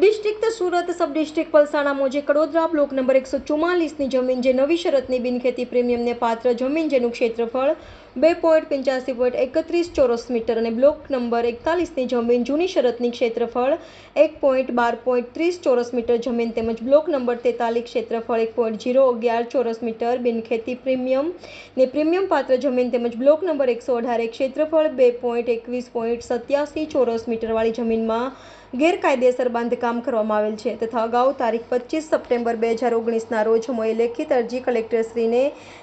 District Surat sub district Palsana મોજે Kadodara block number એકસો ચુમ્માલીસની જમીન જે નવી શરતની બિનખેતી પ્રીમિયમને પાત્ર જમીન જેનું ક્ષેત્રફળ બે પોઈન્ટ પંચ્યાસી પોઈન્ટ એકત્રીસ ચોરસ મીટર અને બ્લોક નંબર એકતાલીસની જમીન જૂની શરતની ક્ષેત્રફળ એક પોઈન્ટ બાર પોઈન્ટ ત્રીસ ચોરસ મીટર જમીન તેમજ બ્લોક નંબર તેતાલીસ ક્ષેત્રફળ એક પોઈન્ટ જીરો અગિયાર ચોરસ મીટર બિનખેતી પ્રીમિયમ ને પ્રીમિયમ પાત્ર જમીન તેમજ બ્લોક નંબર એકસો અઢાર ક્ષેત્રફળ બે પોઈન્ટ એકવીસ પોઈન્ટ સત્યાસી ચોરસ મીટરવાળી જમીનમાં ગેરકાયદેસર બાંધકામ કરવામાં આવેલ છે તથા અગાઉ તારીખ પચીસ સપ્ટેમ્બર બે હજાર ઓગણીસના રોજ મોએ લેખિત અરજી કલેક્ટરશ્રીને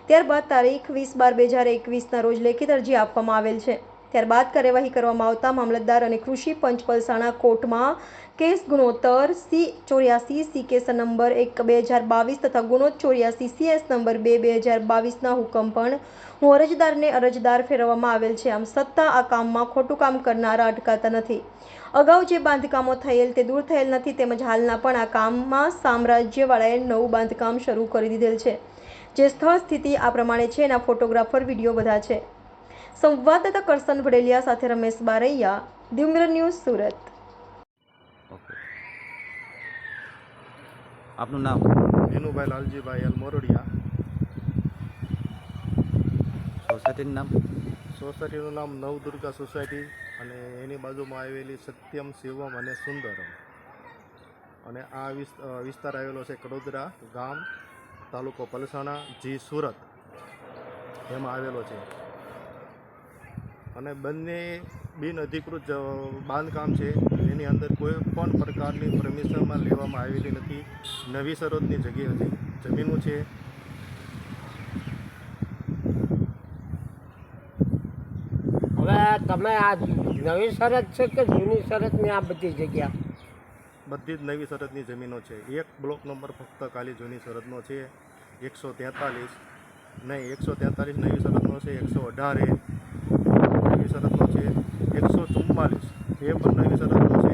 ત્યારબાદ તારીખ વીસ બાર બે હજાર એકવીસના રોજ લેખિત અરજી આપવામાં આવેલ છે. ત્યારબાદ કાર્યવાહી કરવામાં આવતા મામલતદાર અને કૃષિ પંચ પલસાણા કોર્ટમાં કેસ ગુણોત્તર સી ચોર્યાસી સી કેસ નંબર એક બે હજાર બાવીસ તથા ગુણો ચોર્યાસી સી એસ નંબર બે બે હજાર બાવીસના હુકમ પણ હું અરજદારને અરજદાર ફેરવવામાં આવેલ છે. આમ સત્તા આ કામમાં ખોટું કામ કરનારા અટકાતા નથી. અગાઉ જે બાંધકામો થયેલ તે દૂર થયેલ નથી, તેમજ હાલના પણ આ કામમાં સામ્રાજ્યવાળાએ નવું બાંધકામ શરૂ કરી દીધેલ છે. જે સ્થળ સ્થિતિ આ પ્રમાણે છે એના ફોટોગ્રાફર વીડિયો બધા છે. સંવાદદાતા કરસન ભડેલિયા સાથે રમેશ બારૈયા દ્યુમ્ર ન્યૂઝ સુરત. ઓકે. આપનું નામ? વિનુભાઈ લાલજીભાઈ એલ મોરડિયા સોસાયટીનું નામ? સોસાયટીનું નામ નવદુર્ગા સોસાયટી અને એની બાજુમાં આવેલી સત્યમ શિવમ અને સુંદરમ. અને આ વિસ- વિસ્તાર આવેલો છે કડોદરા ગામ. તાલુકો પલસાણા જી સુરત એમાં આવેલો છે. અને બંને બિન અધિકૃત બાંધકામ છે. એની અંદર કોઈ પણ પ્રકારની પરમિશનમાં લેવામાં આવેલી નથી. નવી સરહદની જગ્યા હતી. જમીનો છે. હવે તમે આ નવી સરહદ છે કે જૂની સરહદની આ બધી જગ્યા? બધી જ નવી સરહદની જમીનો છે. એક બ્લોક નંબર ફક્ત ખાલી જૂની શરતનો છે. એકસો તેતાલીસ નહીં, એકસો તેતાલીસ નવી શરતનો છે, એકસો અઢાર નવી શરતનો છે, એકસો ચુમ્માલીસ એ પણ નવી શરતનો છે,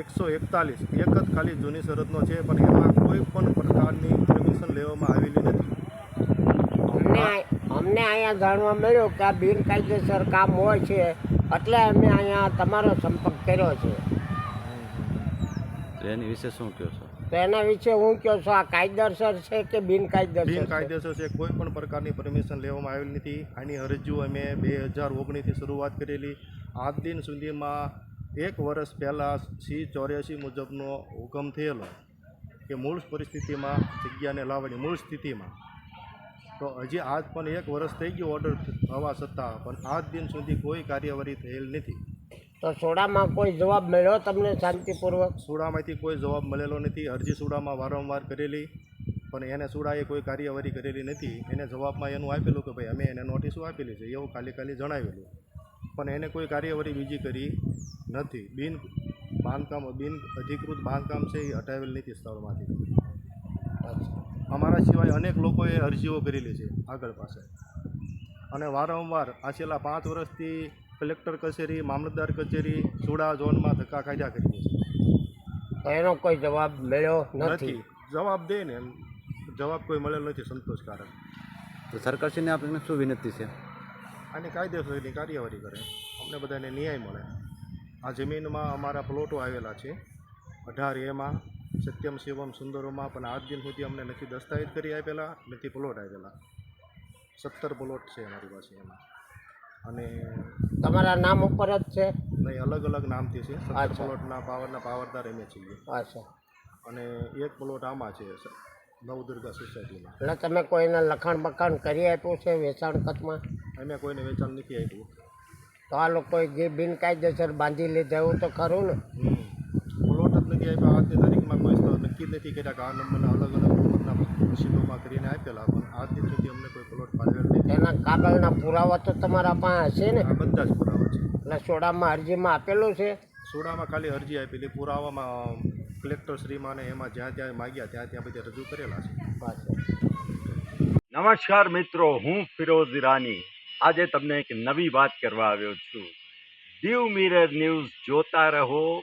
એકસો એકતાલીસ એક જ ખાલી જૂની શરતનો છે, પણ એમાં કોઈ પણ પ્રકારની પરમિશન લેવામાં આવેલી નથી. અમને અહીંયા જાણવા મળ્યું કે આ બિનકાયદેસર કામ હોય છે, એટલે અમે અહીંયા તમારો સંપર્ક કર્યો છે. તો એની વિશે શું કહો છો? તો એના વિશે હું કહો છો આ કાયદેસર છે કે બિનકાયદેસર બિનકાયદેસર છે. કોઈ પણ પ્રકારની પરમિશન લેવામાં આવેલી નથી. આની અરજીઓ અમે બે હજાર ઓગણીસથી શરૂઆત કરેલી. આજ દિન સુધીમાં એક વર્ષ પહેલાં સી ચોર્યાસી મુજબનો હુકમ થયેલો કે મૂળ પરિસ્થિતિમાં જગ્યાને લાવવાની મૂળ સ્થિતિમાં. તો હજી આજ પણ એક વર્ષ થઈ ગયો ઓર્ડર થવા છતાં પણ આજ દિન સુધી કોઈ કાર્યવાહી થયેલ નથી. તો સોડામાં કોઈ જવાબ મળ્યો તમને શાંતિપૂર્વક? સોડામાંથી કોઈ જવાબ મળેલો નથી. અરજી સોડામાં વારંવાર કરેલી, પણ એને સોડાએ કોઈ કાર્યવાહી કરેલી નથી. એને જવાબમાં એનું આપેલું કે ભાઈ, અમે એને નોટિસો આપેલી છે. એવું ખાલી ખાલી જણાવેલું. પણ એને કોઈ કાર્યવાહી બીજી કરી નથી. બિન બાંધકામ, બિન અધિકૃત બાંધકામ છે એ હટાવેલ નથી સ્થળમાંથી. અમારા સિવાય અનેક લોકોએ અરજીઓ કરેલી છે આગળ પાસે અને વારંવાર આ છેલ્લા પાંચ વર્ષથી કલેક્ટર કચેરી મામલતદાર કચેરી સુડા ઝોનમાં ધક્કા ખાધા કરીએ છીએ એનો કોઈ જવાબ મળ્યો નથી. નથી. જવાબ દે ને એમ. જવાબ કોઈ મળેલ નથી સંતોષકારક. તો સરકારશ્રીને આપણને શું વિનંતી છે? આની કાયદેસરની કાર્યવાહી કરે. અમને બધાને ન્યાય મળે. આ જમીનમાં અમારા પ્લોટો આવેલા છે. અઢાર એમાં સત્યમ શિવમ સુંદરોમાં પણ આજ દિન સુધી અમને નથી દસ્તાવેજ કરી આપેલા નથી પ્લોટ આપેલા. સત્તર પ્લોટ છે અમારી પાસે એમાં. અને તમારા નામ ઉપર જ છે? નહીં અલગ અલગ નામથી છે. સત્તર. પ્લોટના પાવરના પાવરદાર અમે છીએ અચ્છા. અને એક પ્લોટ આમાં છે નવદુર્ગા સોસાયટીમાં. એટલે તમે કોઈને લખાણ બખાણ કરી આપ્યું છે વેચાણ ખતમાં? અમે કોઈને વેચાણ નથી આપ્યું. તો આ લોકોએ જે બિનકાયદેસર બાંધી લીધા એવું તો ખરું ને. પ્લોટ જ નથી આપ્યા આજની કોઈ તો નક્કી જ નથી કર્યા કે આ નંબરના અલગ અલગ નંબરના મશીનોમાં કરીને આપેલા પણ આજ દિન સુધી અમને કોઈ પ્લોટ ફાળવેલ નથી. એના કાગળના પુરાવા તો તમારા પાસે હશે ને? આ બધા જ પુરાવા છે. એટલે સોડામાં અરજીમાં આપેલું છે? સોડામાં ખાલી અરજી આપેલી પુરાવામાં કલેક્ટર શ્રીમાને એમાં જ્યાં જ્યાં માગ્યા ત્યાં ત્યાં બધા રજૂ કરેલા છે. પાછળ નમસ્કાર મિત્રો હું ફિરોઝ ઈરાની. આજે તમને એક નવી વાત કરવા આવ્યો છું. દીવ મિરર ન્યૂઝ જોતા રહો